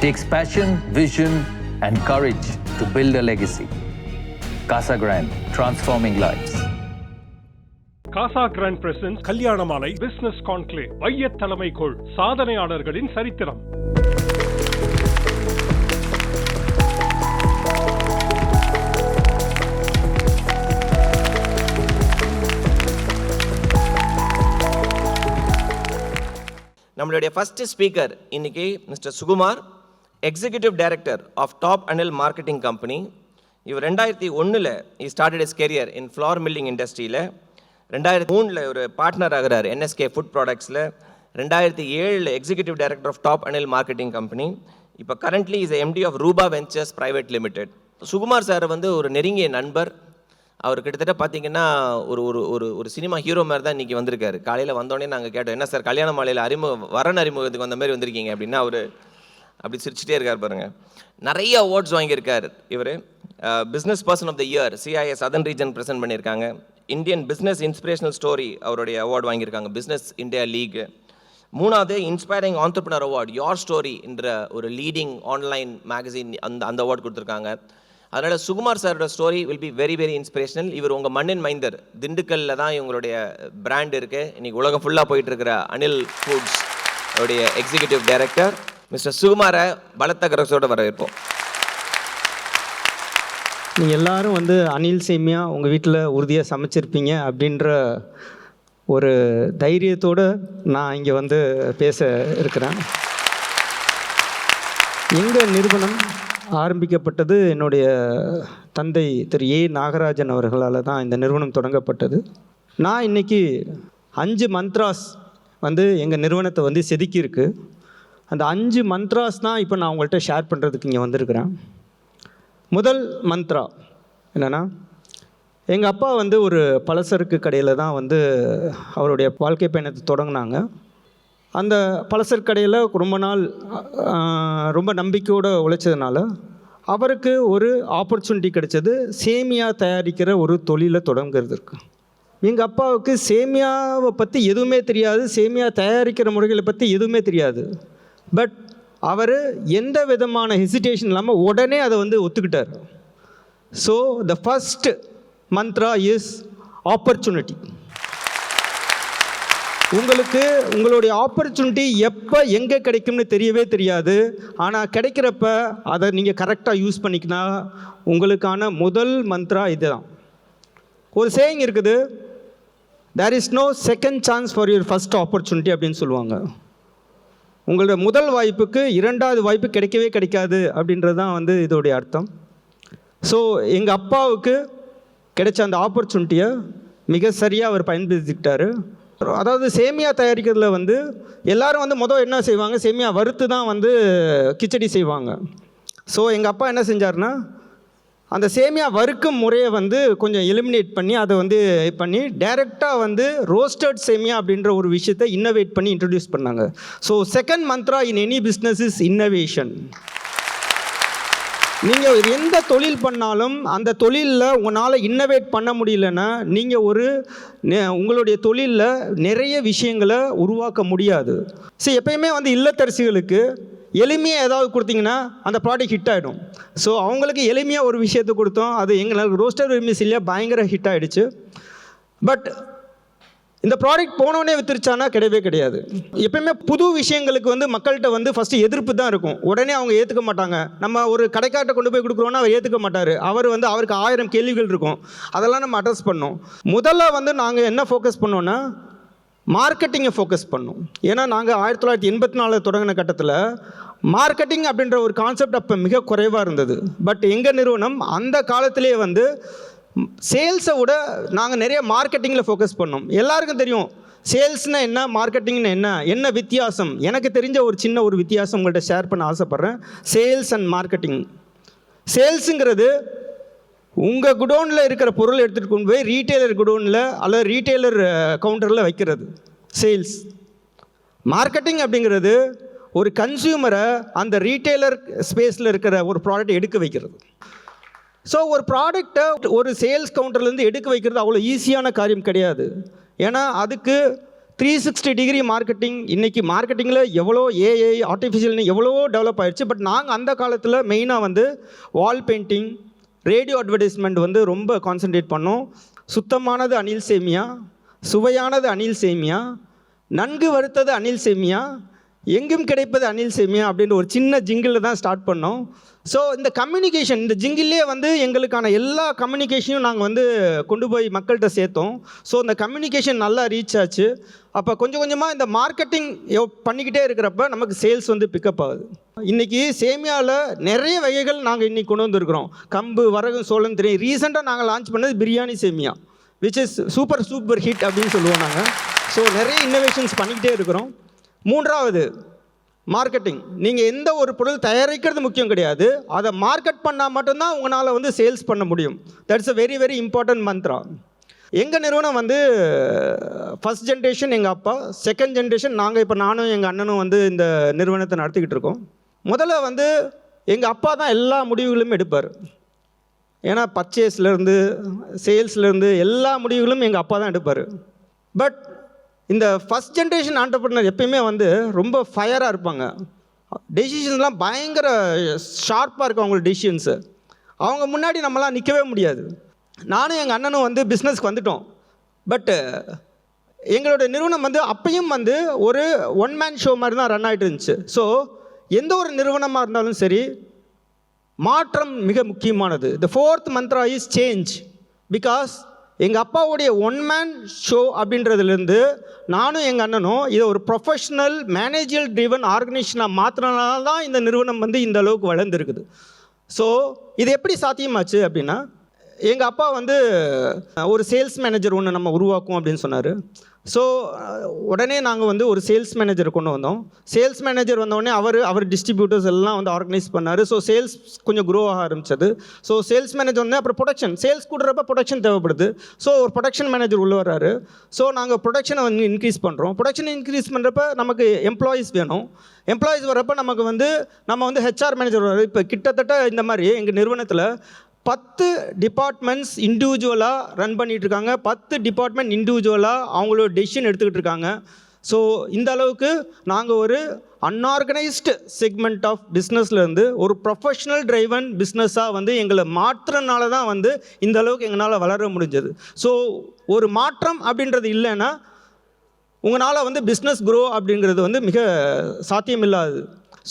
Takes passion, vision, and courage to build a legacy. Casa Grande, transforming lives. Casa Grande presents Kalyana Malai business conclave வையத் தலைமைக்குள் சாதனையாளர்களின் சரித்திரம் நம்மளுடைய first speaker இன்னைக்கு mister Sukumar executive director of top Anil marketing company இவர் ரெண்டாயிரத்தி ஒன்றில் he started his career in flour milling இண்டஸ்ட்ரியில் ரெண்டாயிரத்தி மூணில் ஒரு பார்ட்னர் ஆகிறார் என்எஸ்கே ஃபுட் ப்ராடக்ட்ஸில் ரெண்டாயிரத்தி ஏழில் executive director of top Anil marketing company இப்போ currently is MD of Rupa ventures private limited Sukumar sir வந்து ஒரு நெருங்கிய நண்பர். அவர் கிட்டத்தட்ட பார்த்தீங்கன்னா ஒரு ஒரு ஒரு ஒரு சினிமா ஹீரோ மாதிரி தான் இன்றைக்கி வந்திருக்காரு. காலையில் வந்தோடனே நாங்கள் கேட்டோம் என்ன சார் கல்யாண மாலையில் அறிமுக வரன் அறிமுகத்துக்கு வந்த மாதிரி வந்திருக்கீங்க? அப்படின்னா அவர் அப்படி சிரிச்சிட்டே இருக்கார் பாருங்க. நிறைய அவார்ட்ஸ் வாங்கியிருக்கார். இவர் business person of the year CIA southern region present பண்ணியிருக்காங்க. இந்தியன் பிஸ்னஸ் இன்ஸ்பிரேஷனல் ஸ்டோரி அவருடைய அவார்டு வாங்கியிருக்காங்க. பிஸ்னஸ் இந்தியா லீக் மூணாவது inspiring entrepreneur award your story என்ற ஒரு லீடிங் ஆன்லைன் மேகசின் அந்த அந்த அவார்டு கொடுத்துருக்காங்க. அதனால் சுகுமார் சாரோட story will be very very inspirational இவர் உங்கள் மண்ணின் மைந்தர். திண்டுக்கல்ல தான் இவங்களுடைய பிராண்ட் இருக்குது இன்றைக்கி உலகம் ஃபுல்லாக போயிட்டு இருக்கிற அனில் ஃபுட்ஸ் உடைய எக்ஸிகியூட்டிவ் டைரக்டர் மிஸ்டர் சுகுமாரை பலத்த கரசோட வரவேற்போம். நீங்கள் எல்லாரும் வந்து அனில் சேமியா உங்கள் வீட்டில் உறுதியாக சமைச்சிருப்பீங்க அப்படின்ற ஒரு தைரியத்தோடு நான் இங்கே வந்து பேச இருக்கிறேன். எங்கள் நிறுவனம் ஆரம்பிக்கப்பட்டது என்னுடைய தந்தை திரு ஏ. நாகராஜன் அவர்களால் தான் இந்த நிறுவனம் தொடங்கப்பட்டது. நான் இன்னைக்கு அஞ்சு மந்த்ராஸ் வந்து எங்கள் நிறுவனத்தை வந்து செதுக்கியிருக்கு. அந்த அஞ்சு மந்த்ராஸ் தான் இப்போ நான் உங்கள்கிட்ட ஷேர் பண்ணுறதுக்கு இங்கே வந்திருக்கிறேன். முதல் மந்த்ரா என்னென்னா எங்கள் அப்பா வந்து ஒரு பலசருக்கு கடையில் தான் வந்து அவருடைய வாழ்க்கை பயணத்தை தொடங்கினாங்க. அந்த பலசர் கடையில் ரொம்ப நாள் ரொம்ப நம்பிக்கையோடு உழைச்சதுனால அவருக்கு ஒரு ஆப்பர்ச்சுனிட்டி கிடைச்சது சேமியா தயாரிக்கிற ஒரு தொழிலை தொடங்குறதுக்கு எங்கள் அப்பாவுக்கு சேமியாவை பற்றி எதுவுமே தெரியாது சேமியா தயாரிக்கிற முறைகளை பற்றி எதுவுமே தெரியாது. பட் அவர் எந்த விதமான ஹெசிடேஷன் இல்லாமல் உடனே அதை வந்து ஒத்துக்கிட்டார். So the first mantra is opportunity உங்களுக்கு உங்களுடைய ஆப்பர்ச்சுனிட்டி எப்போ எங்கே கிடைக்கும்னு தெரியவே தெரியாது. ஆனால் கிடைக்கிறப்ப அதை நீங்கள் கரெக்டாக யூஸ் பண்ணிக்கினா உங்களுக்கான முதல் மந்த்ரா இதுதான். ஒரு சேயிங் இருக்குது there is no second chance for your first opportunity அப்படின்னு சொல்லுவாங்க. உங்களோட முதல் வாய்ப்புக்கு இரண்டாவது வாய்ப்பு கிடைக்கவே கிடைக்காது அப்படின்றது தான் வந்து இதோடைய அர்த்தம். ஸோ எங்கள் அப்பாவுக்கு கிடைச்ச அந்த ஆப்பர்ச்சுனிட்டியை மிக சரியாக அவர் பயன்படுத்திக்கிட்டாரு. அதாவது சேமியா தயாரிக்கிறதுல வந்து எல்லாரும் வந்து மொதல் என்ன செய்வாங்க? சேமியா வறுத்து தான் வந்து கிச்சடி செய்வாங்க. ஸோ எங்கள் அப்பா என்ன செஞ்சார்னா அந்த சேமியா வறுக்கும் முறையை வந்து கொஞ்சம் எலிமினேட் பண்ணி அதை வந்து இது பண்ணி டைரெக்டாக வந்து ரோஸ்டட் சேமியா அப்படின்ற ஒரு விஷயத்தை இன்னோவேட் பண்ணி இன்ட்ரடியூஸ் பண்ணாங்க. So second mantra in any business is innovation நீங்கள் எந்த தொழில் பண்ணாலும் அந்த தொழிலில் உங்களால் இன்னோவேட் பண்ண முடியலன்னா நீங்கள் ஒரு உங்களுடைய தொழிலில் நிறைய விஷயங்களை உருவாக்க முடியாது. சரி எப்பயுமே வந்து இல்லத்தரசிகளுக்கு எளிமையாக ஏதாவது கொடுத்தீங்கன்னா அந்த ப்ராடக்ட் ஹிட் ஆகிடும் ஸோ அவங்களுக்கு எளிமையாக ஒரு விஷயத்தை கொடுத்தோம். அது எங்களுக்கு ரோஸ்டர் மிஸ்லேயே பயங்கர ஹிட் ஆகிடுச்சு பட் இந்த ப்ராடக்ட் போனோடனே வித்துருச்சானா கிடையவே கிடையாது. எப்பயுமே புது விஷயங்களுக்கு வந்து மக்கள்கிட்ட வந்து ஃபஸ்ட்டு எதிர்ப்பு தான் இருக்கும். உடனே அவங்க ஏற்றுக்க மாட்டாங்க. நம்ம ஒரு கடைக்கார்ட்ட கொண்டு போய் கொடுக்குறோன்னா அவர் ஏற்றுக்க மாட்டார். அவர் வந்து அவருக்கு ஆயிரம் கேள்விகள் இருக்கும். அதெல்லாம் நம்ம அட்ரஸ் பண்ணோம். முதல்ல வந்து நாங்கள் என்ன ஃபோக்கஸ் பண்ணோன்னா மார்க்கெட்டிங்கை ஃபோக்கஸ் பண்ணோம். ஏன்னா நாங்கள் ஆயிரத்தி தொள்ளாயிரத்தி எண்பத்தி நாலில் தொடங்கின கட்டத்தில் மார்க்கெட்டிங் அப்படின்ற ஒரு கான்செப்ட் அப்போ மிக குறைவாக இருந்தது. பட் எங்கள் நிறுவனம் அந்த காலத்திலே வந்து சேல்ஸை விட நாங்கள் நிறைய மார்க்கெட்டிங்கில் ஃபோக்கஸ் பண்ணோம். எல்லாருக்கும் தெரியும் சேல்ஸ்னால் என்ன மார்க்கெட்டிங்னு என்ன என்ன வித்தியாசம்? எனக்கு தெரிஞ்ச ஒரு சின்ன ஒரு வித்தியாசம் உங்கள்கிட்ட ஷேர் பண்ண ஆசைப்பட்றேன். சேல்ஸ் அண்ட் மார்க்கெட்டிங் சேல்ஸுங்கிறது உங்கள் குடோனில் இருக்கிற பொருள் எடுத்துகிட்டு கொண்டு போய் ரீட்டெய்லர் குடோனில் அல்லது ரீட்டெய்லர் கவுண்டரில் வைக்கிறது. சேல்ஸ் மார்க்கெட்டிங் அப்படிங்கிறது ஒரு கன்சியூமரை அந்த ரீட்டெய்லர் ஸ்பேஸில் இருக்கிற ஒரு ப்ராடக்ட் எடுக்க வைக்கிறது. ஸோ ஒரு ப்ராடக்டை ஒரு சேல்ஸ் கவுண்டர்லேருந்து எடுக்க வைக்கிறது அவ்வளோ ஈஸியான காரியம் கிடையாது. ஏன்னா அதுக்கு த்ரீ சிக்ஸ்டி டிகிரி மார்க்கெட்டிங் இன்றைக்கி மார்க்கெட்டிங்கில் எவ்வளோ ஏஐ ஆர்டிஃபிஷியல்னு எவ்வளோ டெவலப் ஆயிடுச்சு. பட் நாங்கள் அந்த காலத்தில் மெயினாக வந்து வால் பெயிண்டிங் ரேடியோ அட்வர்டைஸ்மெண்ட் வந்து ரொம்ப கான்சென்ட்ரேட் பண்ணோம். சுத்தமானது அனில் சேமியா சுவையானது அனில் சேமியா நன்கு வறுத்தது அனில் சேமியா எங்கும் கிடைப்பது அனில் சேமியா அப்படின்ற ஒரு சின்ன ஜிங்கிளில் தான் ஸ்டார்ட் பண்ணோம். ஸோ இந்த கம்யூனிகேஷன் இந்த ஜிங்கிள்லேயே வந்து எங்களுக்கான எல்லா கம்யூனிகேஷனையும் நாங்கள் வந்து கொண்டு போய் மக்கள்கிட்ட சேர்த்தோம். ஸோ இந்த கம்யூனிகேஷன் நல்லா ரீச் ஆச்சு. அப்போ கொஞ்சம் கொஞ்சமாக இந்த மார்க்கெட்டிங் பண்ணிக்கிட்டே இருக்கிறப்ப நமக்கு சேல்ஸ் வந்து பிக்கப் ஆகுது. இன்றைக்கி சேமியாவில் நிறைய வகைகள் நாங்கள் இன்றைக்கி கொண்டு வந்திருக்கிறோம். கம்பு வரகு சோளம் தெரியும் ரீசெண்டாக நாங்கள் லான்ச் பண்ணது பிரியாணி சேமியா which is super super hit அப்படின்னு சொல்லுவோம் நாங்கள் ஸோ நிறைய இன்னோவேஷன்ஸ் பண்ணிக்கிட்டே இருக்கிறோம். மூன்றாவது மார்க்கெட்டிங் நீங்கள் எந்த ஒரு பொருள் தயாரிக்கிறது முக்கியம் கிடையாது. அதை மார்க்கெட் பண்ணால் மட்டும்தான் உங்களால் வந்து சேல்ஸ் பண்ண முடியும். That's a very very important mantra எங்கள் நிறுவனம் வந்து ஃபஸ்ட் ஜென்ரேஷன் எங்கள் அப்பா செகண்ட் ஜென்ரேஷன் நாங்கள் இப்போ நானும் எங்கள் அண்ணனும் வந்து இந்த நிறுவனத்தை நடத்திக்கிட்டு இருக்கோம். முதல்ல வந்து எங்கள் அப்பா தான் எல்லா முடிவுகளும் எடுப்பார். ஏன்னா பர்ச்சேஸ்லேருந்து சேல்ஸ்லேருந்து எல்லா முடிவுகளும் எங்கள் அப்பா தான் எடுப்பார். பட் இந்த ஃபஸ்ட் ஜென்ரேஷன் ஆண்டர்பிரினர் எப்பயுமே வந்து ரொம்ப ஃபயராக இருப்பாங்க. டெசிஷன்ஸ்லாம் பயங்கர ஷார்ப்பாக இருக்கும் அவங்களோட டெசிஷன்ஸு அவங்க முன்னாடி நம்மளாம் நிற்கவே முடியாது. நானும் எங்கள் அண்ணனும் வந்து பிஸ்னஸ்க்கு வந்துட்டோம். பட்டு எங்களோட நிறுவனம் வந்து அப்பையும் வந்து ஒரு ஒன் மேன் ஷோ மாதிரி தான் ரன் ஆகிட்டு இருந்துச்சு. ஸோ எந்த ஒரு நிறுவனமாக இருந்தாலும் சரி மாற்றம் மிக முக்கியமானது. The fourth mantra is change because எங்கள் அப்பாவுடைய ஒன் மேன் ஷோ அப்படின்றதுலேருந்து நானும் எங்கள் அண்ணனும் இதை ஒரு ப்ரொஃபஷ்னல் மேனேஜியல் ட்ரிவன் ஆர்கனைசேஷனாக மாற்றினால தான் இந்த நிறுவனம் வந்து இந்த அளவுக்கு வளர்ந்துருக்குது. ஸோ இது எப்படி சாத்தியமாச்சு அப்படின்னா எங்கள் அப்பா வந்து ஒரு சேல்ஸ் மேனேஜர் ஒன்று நம்ம உருவாக்கும் அப்படின்னு சொன்னார். ஸோ uh, உடனே நாங்கள் வந்து ஒரு சேல்ஸ் மேனேஜர் கொண்டு வந்தோம். சேல்ஸ் மேனேஜர் வந்தோடனே அவர் அவர் டிஸ்ட்ரிபியூட்டர்ஸ் எல்லாம் வந்து ஆர்கனைஸ் பண்ணார். ஸோ சேல்ஸ் கொஞ்சம் க்ரோ ஆக ஆரம்பிச்சது. ஸோ சேல்ஸ் மேனேஜர் வந்து அப்புறம் ப்ரொடக்ஷன் சேல்ஸ் கூடுறப்ப ப்ரொடக்ஷன் தேவைப்படுது. ஸோ ஒரு ப்ரொடக்ஷன் மேனேஜர் உள்ளே வர்றாரு. ஸோ நாங்கள் ப்ரொடக்ஷனை வந்து இன்க்ரீஸ் பண்ணுறோம் ப்ரொடக்ஷன் இன்க்ரீஸ் பண்ணுறப்ப நமக்கு எம்ப்ளாயீஸ் வேணும். எம்ப்ளாயீஸ் வரப்போ நமக்கு வந்து நம்ம வந்து ஹெச்ஆர் மேனேஜர் வர்றாரு. இப்போ கிட்டத்தட்ட இந்த மாதிரி எங்கள் நிறுவனத்தில் பத்து டிபார்ட்மெண்ட்ஸ் இண்டிவிஜுவலாக ரன் பண்ணிகிட்ருக்காங்க பத்து டிபார்ட்மெண்ட் இண்டிவிஜுவலாக அவங்களோட டெசிஷன் எடுத்துக்கிட்டு இருக்காங்க ஸோ இந்த அளவுக்கு நாங்கள் ஒரு அன்ஆர்கனைஸ்டு செக்மெண்ட் ஆஃப் பிஸ்னஸ்லேருந்து ஒரு ப்ரொஃபஷ்னல் ட்ரைவன் பிஸ்னஸாக வந்து எங்களை மாற்றுறதுனால தான் வந்து இந்த அளவுக்கு எங்களால் வளர முடிஞ்சது. ஸோ ஒரு மாற்றம் அப்படின்றது இல்லைன்னா உங்களால் வந்து பிஸ்னஸ் க்ரோ அப்படிங்கிறது வந்து மிக சாத்தியமில்லாது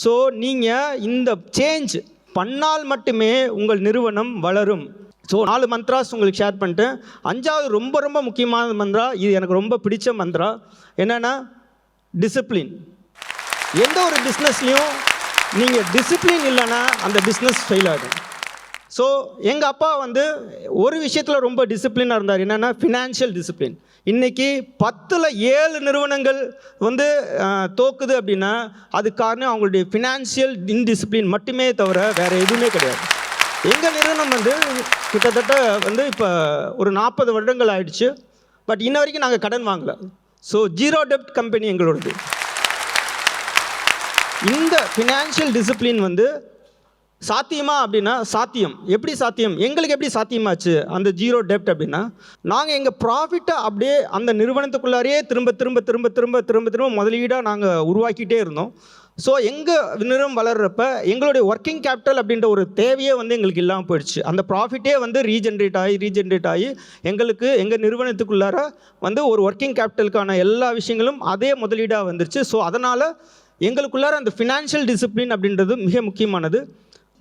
ஸோ நீங்கள் இந்த சேஞ்ச் பண்ணால் மட்டுமே உங்கள் நிறுவனம் வளரும். ஸோ நாலு மந்த்ராஸ் உங்களுக்கு ஷேர் பண்ணிட்டேன் அஞ்சாவது ரொம்ப ரொம்ப முக்கியமான மந்த்ரா இது எனக்கு ரொம்ப பிடிச்ச மந்த்ரா. என்னென்னா டிசிப்ளின் எந்த ஒரு பிஸ்னஸ்லையும் நீங்கள் டிசிப்ளின் இல்லைன்னா அந்த பிஸ்னஸ் ஃபெயில் ஆகும் ஸோ எங்கள் அப்பா வந்து ஒரு விஷயத்தில் ரொம்ப டிசிப்ளினாக இருந்தார். என்னென்னா ஃபினான்ஷியல் டிசிப்ளின் இன்றைக்கி பத்தில் ஏழு நிறுவனங்கள் வந்து தோக்குது அப்படின்னா அது காரணம் அவங்களுடைய ஃபினான்ஷியல் இன்டிசிப்ளின் மட்டுமே தவிர வேறு எதுவுமே கிடையாது. எங்கள் நிறுவனம் வந்து கிட்டத்தட்ட வந்து இப்போ ஒரு நாற்பது வருடங்கள் ஆயிடுச்சு. பட் இன்ன வரைக்கும் நாங்கள் கடன் வாங்கலை. ஸோ ஜீரோ டெப்ட் கம்பெனி எங்களோடது இந்த ஃபினான்ஷியல் டிசிப்ளின் வந்து சாத்தியமா அப்படின்னா சாத்தியம். எப்படி சாத்தியம்? எங்களுக்கு எப்படி சாத்தியமாச்சு? அந்த ஜீரோ டெப்ட் அப்படின்னா நாங்கள் எங்கள் ப்ராஃபிட்டை அப்படியே அந்த நிறுவனத்துக்குள்ளாரையே திரும்ப திரும்ப திரும்ப திரும்ப திரும்ப திரும்ப முதலீடாக நாங்கள் உருவாக்கிட்டே இருந்தோம். ஸோ எங்கள் நிறுவனம் வளர்கிறப்ப எங்களுடைய ஒர்க்கிங் கேபிட்டல் அப்படின்ற ஒரு தேவையே வந்து எங்களுக்கு இல்லாமல் போயிடுச்சு. அந்த ப்ராஃபிட்டே வந்து ரீஜென்ரேட் ஆகி ரீஜென்ரேட் ஆகி எங்களுக்கு எங்கள் நிறுவனத்துக்குள்ளார வந்து ஒரு ஒர்க்கிங் கேபிட்டலுக்கான எல்லா விஷயங்களும் அதே முதலீடாக வந்துருச்சு. ஸோ அதனால் எங்களுக்குள்ளார அந்த ஃபினான்ஷியல் டிசிப்ளின் அப்படின்றது மிக முக்கியமானது.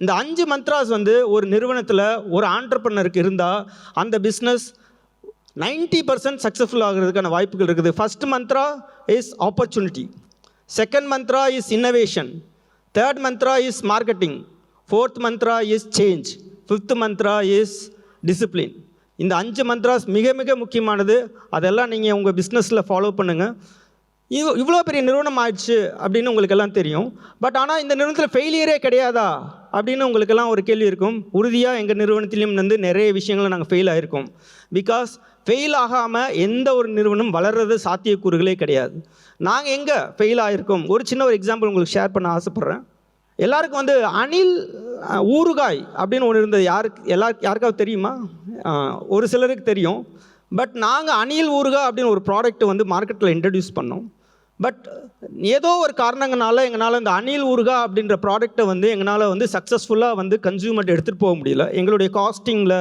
இந்த அஞ்சு மந்த்ராஸ் வந்து ஒரு நிறுவனத்தில் ஒரு ஆண்டர்பனருக்கு இருந்தால் அந்த பிஸ்னஸ் 90% பர்சன்ட் சக்ஸஸ்ஃபுல் ஆகிறதுக்கான வாய்ப்புகள் இருக்குது. First mantra is opportunity second mantra is innovation third mantra is marketing fourth mantra is change fifth mantra is discipline இந்த அஞ்சு மந்த்ராஸ் மிக மிக முக்கியமானது. அதெல்லாம் நீங்கள் உங்கள் பிஸ்னஸில் ஃபாலோ பண்ணுங்கள் இவ் இவ்வளோ பெரிய நிறுவனம் ஆயிடுச்சு அப்படின்னு உங்களுக்கு எல்லாம் தெரியும். பட் ஆனால் இந்த நிறுவனத்தில் ஃபெயிலியரே கிடையாதா? அப்படின்னு உங்களுக்கெல்லாம் ஒரு கேள்வி இருக்கும். உறுதியாக எங்கள் நிறுவனத்திலையும் வந்து நிறைய விஷயங்களை நாங்கள் ஃபெயில் ஆகிருக்கோம் பிகாஸ் ஃபெயில் ஆகாமல் எந்த ஒரு நிறுவனம் வளர்றது சாத்தியக்கூறுகளே கிடையாது. நாங்கள் எங்கே ஃபெயில் ஆகிருக்கோம் ஒரு சின்ன ஒரு எக்ஸாம்பிள் உங்களுக்கு ஷேர் பண்ண ஆசைப்பட்றேன். எல்லாருக்கும் வந்து அணில் ஊறுகாய் அப்படின்னு ஒன்று இருந்தது. யாருக்கு எல்லா யாருக்காவது தெரியுமா? ஒரு சிலருக்கு தெரியும். பட் நாங்கள் அணில் ஊறுகாய் அப்படின்னு ஒரு ப்ராடக்ட் வந்து மார்க்கெட்டில் இன்ட்ரடியூஸ் பண்ணோம். பட் ஏதோ ஒரு காரணங்கனால எங்களால் இந்த அணில் ஊருகா அப்படின்ற ப்ராடக்ட்டை வந்து எங்களால் வந்து சக்ஸஸ்ஃபுல்லாக வந்து கன்சியூமர்ட் எடுத்துகிட்டு போக முடியல. எங்களுடைய காஸ்டிங்கில்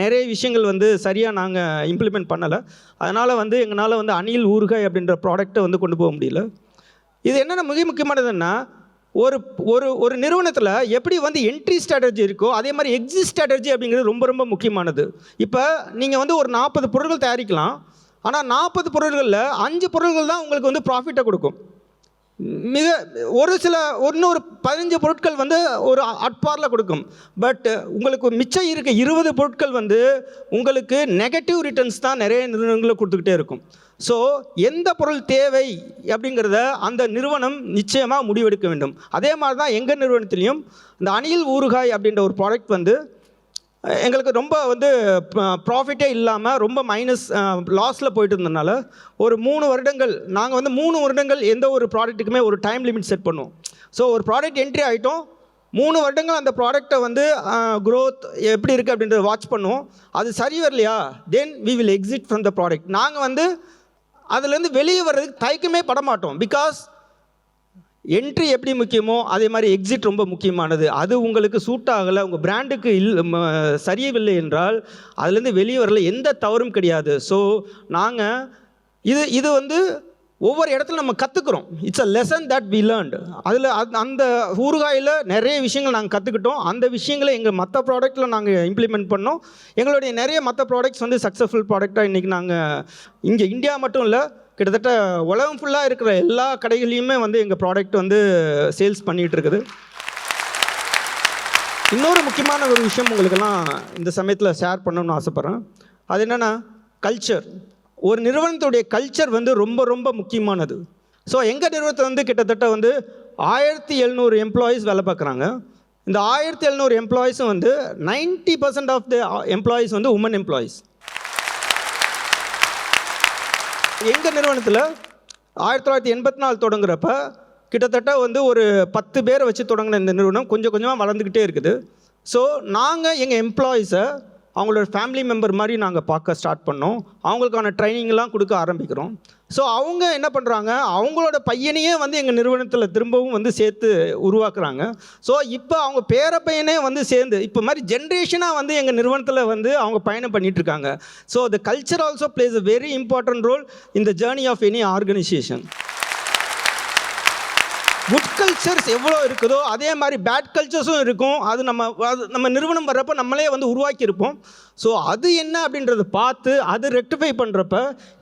நிறைய விஷயங்கள் வந்து சரியாக நாங்கள் இம்ப்ளிமெண்ட் பண்ணலை. அதனால் வந்து எங்களால் வந்து அணில் ஊறுகாய் அப்படின்ற ப்ராடக்ட்டை வந்து கொண்டு போக முடியல. இது என்னென்ன மிக முக்கியமானதுன்னா ஒரு ஒரு ஒரு நிறுவனத்தில் எப்படி வந்து என்ட்ரி ஸ்ட்ராட்டஜி இருக்கோ அதே மாதிரி எக்ஸிட் ஸ்ட்ராட்டஜி அப்படிங்கிறது ரொம்ப ரொம்ப முக்கியமானது. இப்போ நீங்கள் வந்து ஒரு நாற்பது பொருட்கள் தயாரிக்கலாம். ஆனால் நாற்பது பொருட்களில் அஞ்சு பொருட்கள் தான் உங்களுக்கு வந்து ப்ராஃபிட்டை கொடுக்கும். மிக ஒரு சில இன்னொரு பதினஞ்சு பொருட்கள் வந்து ஒரு அட்பாரில் கொடுக்கும். பட் உங்களுக்கு மிச்சம் இருக்க இருபது பொருட்கள் வந்து உங்களுக்கு நெகட்டிவ் ரிட்டர்ன்ஸ் தான் நிறைய நிறுவனங்களை கொடுத்துக்கிட்டே இருக்கும். ஸோ எந்த பொருள் தேவை அப்படிங்கிறத அந்த நிறுவனம் நிச்சயமாக முடிவெடுக்க வேண்டும். அதே மாதிரி தான் எங்கள் நிறுவனத்திலையும் இந்த அணில் ஊறுகாய் அப்படின்ற ஒரு ப்ராடக்ட் வந்து எங்களுக்கு ரொம்ப வந்து ப்ராஃபிட்டே இல்லாமல் ரொம்ப மைனஸ் லாஸில் போயிட்டு இருந்ததுனால ஒரு மூணு வருடங்கள் நாங்கள் வந்து மூணு வருடங்கள் எந்த ஒரு ப்ராடக்ட்டுக்குமே ஒரு டைம் லிமிட் செட் பண்ணுவோம். ஸோ ஒரு ப்ராடக்ட் என்ட்ரி ஆகிட்டோம் மூணு வருடங்கள் அந்த ப்ராடக்ட்டை வந்து க்ரோத் எப்படி இருக்குது அப்படின்றத வாட்ச் பண்ணுவோம். அது சரி வரலையா? Then we will exit from the product நாங்கள் வந்து அதுலேருந்து வெளியே வர்றதுக்கு தயக்கமே பட மாட்டோம். பிகாஸ் என்ட்ரி எப்படி முக்கியமோ அதே மாதிரி எக்ஸிட் ரொம்ப முக்கியமானது. அது உங்களுக்கு சூட் ஆகலை உங்கள் பிராண்டுக்கு இல் சரியவில்லை என்றால் அதுலேருந்து வெளியே வரல எந்த தவறும் கிடையாது. ஸோ நாங்கள் இது இது வந்து ஒவ்வொரு இடத்துல நம்ம கற்றுக்குறோம் it's a lesson that we learned அதில் அந் அந்த ஊறுகாயில் நிறைய விஷயங்கள் நாங்கள் கற்றுக்கிட்டோம் அந்த விஷயங்களை எங்கள் மற்ற ப்ராடக்ட்டில் நாங்கள் இம்ப்ளிமெண்ட் பண்ணோம். எங்களுடைய நிறைய மற்ற ப்ராடக்ட்ஸ் வந்து சக்ஸஸ்ஃபுல் ப்ராடக்டாக இன்றைக்கி நாங்கள் இங்கே இந்தியா மட்டும் இல்லை கிட்டத்தட்ட உலகம் ஃபுல்லாக இருக்கிற எல்லா கடைகளையுமே வந்து எங்கள் ப்ராடக்ட் வந்து சேல்ஸ் பண்ணிகிட்டு இருக்குது இன்னொரு முக்கியமான ஒரு விஷயம் உங்களுக்கெல்லாம் இந்த சமயத்தில் ஷேர் பண்ணணும்னு ஆசைப்பட்றேன். அது என்னென்னா கல்ச்சர் ஒரு நிறுவனத்துடைய கல்ச்சர் வந்து ரொம்ப ரொம்ப முக்கியமானது. ஸோ எங்கள் நிறுவனத்தை வந்து கிட்டத்தட்ட வந்து ஆயிரத்தி எழுநூறு எம்ப்ளாயீஸ் வேலை பார்க்குறாங்க. இந்த ஆயிரத்தி எழுநூறு எம்ப்ளாயீஸும் வந்து 90% பர்சன்ட் ஆஃப் த எம்ப்ளாயீஸ் வந்து உமன் எம்ப்ளாயீஸ் எங்கள் நிறுவனத்தில் ஆயிரத்தி தொள்ளாயிரத்தி எண்பத்தி நாலு தொடங்குறப்ப கிட்டத்தட்ட வந்து ஒரு பத்து பேரை வச்சு தொடங்கின இந்த நிறுவனம் கொஞ்சம் கொஞ்சமாக வளர்ந்துக்கிட்டே இருக்குது. ஸோ நாங்கள் எங்கள் எம்ப்ளாயீஸை அவங்களோட ஃபேமிலி மெம்பர் மாதிரி நாங்கள் பார்க்க ஸ்டார்ட் பண்ணோம். அவங்களுக்கான ட்ரைனிங்லாம் கொடுக்க ஆரம்பிக்கிறோம். ஸோ அவங்க என்ன பண்ணுறாங்க அவங்களோட பையனையே வந்து எங்கள் நிறுவனத்தில் திரும்பவும் வந்து சேர்த்து உருவாக்குறாங்க. ஸோ இப்போ அவங்க பேர பையனே வந்து சேர்ந்து இப்போ மாதிரி ஜென்ரேஷனாக வந்து எங்கள் நிறுவனத்தில் வந்து அவங்க பயணம் பண்ணிகிட்ருக்காங்க so the culture also plays a very important role இந்த the of any organisation good cultures எவ்வளோ இருக்குதோ அதே மாதிரி பேட் கல்ச்சர்ஸும் இருக்கும். அது நம்ம அது நம்ம நிறுவனம் வர்றப்ப நம்மளே வந்து உருவாக்கியிருப்போம். ஸோ அது என்ன அப்படின்றத பார்த்து அது ரெக்டிஃபை பண்ணுறப்ப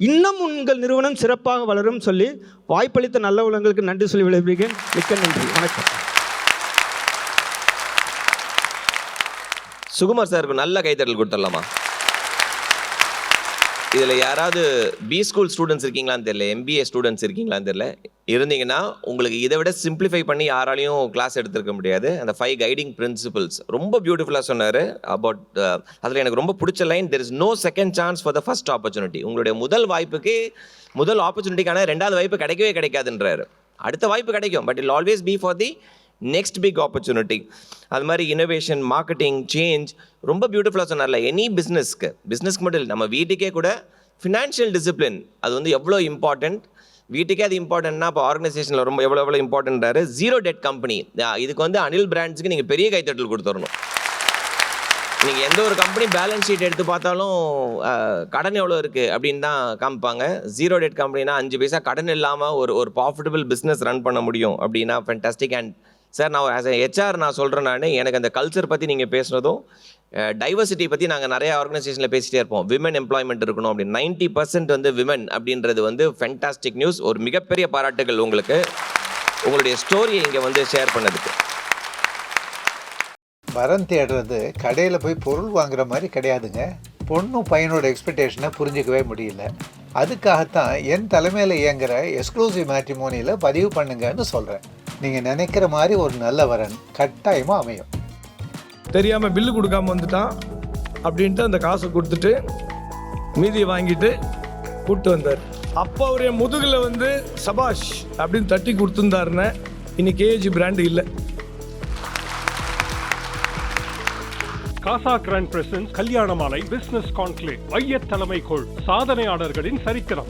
இன்னும் உங்கள் நிறுவனம் சிறப்பாக வளரும் சொல்லி வாய்ப்பளித்த நல்ல உலகங்களுக்கு நன்றி சொல்லி விளைவிக்கிறேன் மிக்க நன்றி. வணக்கம். சுகுமார் சாருக்கு நல்ல கைத்தட்டல் கொடுத்துடலாமா? இதில் யாராவது பி ஸ்கூல் ஸ்டூடெண்ட்ஸ் இருக்கீங்களான்னு தெரியல எம்பிஏ ஸ்டூடெண்ட்ஸ் இருக்கீங்களான்னு தெரியல இருந்தீங்கன்னா உங்களுக்கு இதை விட சிம்பிளிஃபை பண்ணி யாராலையும் கிளாஸ் எடுத்திருக்க முடியாது. அந்த ஃபைவ் கைடிங் பிரின்சிபல்ஸ் ரொம்ப பியூட்டிஃபுல்லாக சொன்னார். அபவுட் அதில் எனக்கு ரொம்ப பிடிச்ச line there is no second chance for the first opportunity உங்களுடைய முதல் வாய்ப்புக்கு முதல் ஆப்பர்ச்சுனிட்டிக்கான ரெண்டாவது வாய்ப்பு கிடைக்கவே கிடைக்காதுன்றாரு. அடுத்த வாய்ப்பு கிடைக்கும் but I'll always be for the next big opportunity அது மாதிரி இனோவேஷன் மார்க்கெட்டிங் சேஞ்ச் ரொம்ப பியூட்டிஃபுல்லாக சொன்னார்ல. எனி பிஸ்னஸ்க்கு பிஸ்னஸ்க்கு மட்டும் இல்லை நம்ம வீட்டுக்கே கூட ஃபினான்ஷியல் டிசிப்ளின் அது வந்து எவ்வளோ இம்பார்ட்டண்ட் வீட்டுக்கே அது இம்பார்ட்டன்ட்னா இப்போ ஆர்கனைசேஷனில் ரொம்ப எவ்வளோ எவ்வளோ இம்பார்ட்டன்றாரு ஜீரோ டெட் கம்பெனி இதுக்கு வந்து அனில் பிராண்ட்ஸுக்கு நீங்கள் பெரிய கைத்தட்டல் கொடுத்துடணும். நீங்கள் எந்த ஒரு கம்பெனி பேலன்ஸ் ஷீட் எடுத்து பார்த்தாலும் கடன் எவ்வளோ இருக்குது அப்படின்னு தான் காமிப்பாங்க. ஜீரோ டெட் கம்பெனினா அஞ்சு பைசா கடன் இல்லாமல் ஒரு ஒரு ப்ராஃபிட்டபிள் பிஸ்னஸ் ரன் பண்ண முடியும் அப்படின்னா ஃபென்டாஸ்டிக் அண்ட் சார் நான் ஆஸ் ஹெச்ஆர் நான் சொல்கிறேன் நான் எனக்கு அந்த கல்ச்சர் பற்றி நீங்கள் பேசுனதும் டைவர்சிட்டி பற்றி நாங்கள் நிறைய ஆர்கனைசேஷனில் பேசிட்டே இருப்போம். விமன் எம்ப்ளாய்மெண்ட் இருக்கணும் அப்படின்னு. நைன்ட்டி பர்சன்ட் வந்து விமன் அப்படின்றது வந்து ஃபென்டாஸ்டிக் நியூஸ் ஒரு மிகப்பெரிய பாராட்டுகள் உங்களுக்கு உங்களுடைய ஸ்டோரியை இங்கே வந்து ஷேர் பண்ணதுக்கு. வரம் தேடுறது கடையில் போய் பொருள் வாங்குற மாதிரி கிடையாதுங்க. பொண்ணும் பையனோட எக்ஸ்பெக்டேஷனை புரிஞ்சிக்கவே முடியல. அதுக்காகத்தான் என் தலைமையில் இயங்குற எக்ஸ்க்ளூசிவ் மேட்ரிமோனியில் பதிவு பண்ணுங்கன்னு சொல்கிறேன் நீங்கள் நினைக்கிற மாதிரி ஒரு நல்ல வரன் கட்டாயமாக அமையும். தெரியாமல் பில்லு கொடுக்காம வந்துட்டான் அப்படின்ட்டு அந்த காசை கொடுத்துட்டு மீதியை வாங்கிட்டு கூப்பிட்டு வந்தார். அப்போ அவருடைய முதுகில் வந்து சபாஷ் அப்படின்னு தட்டி கொடுத்துருந்தாருன்னு இன்னைக்கு கேஜி பிராண்டு இல்லை. Casa Grande presents Kalyanamalai business conclave தலைமை தலைமைக்குள் சாதனையாளர்களின் சரித்திரம்.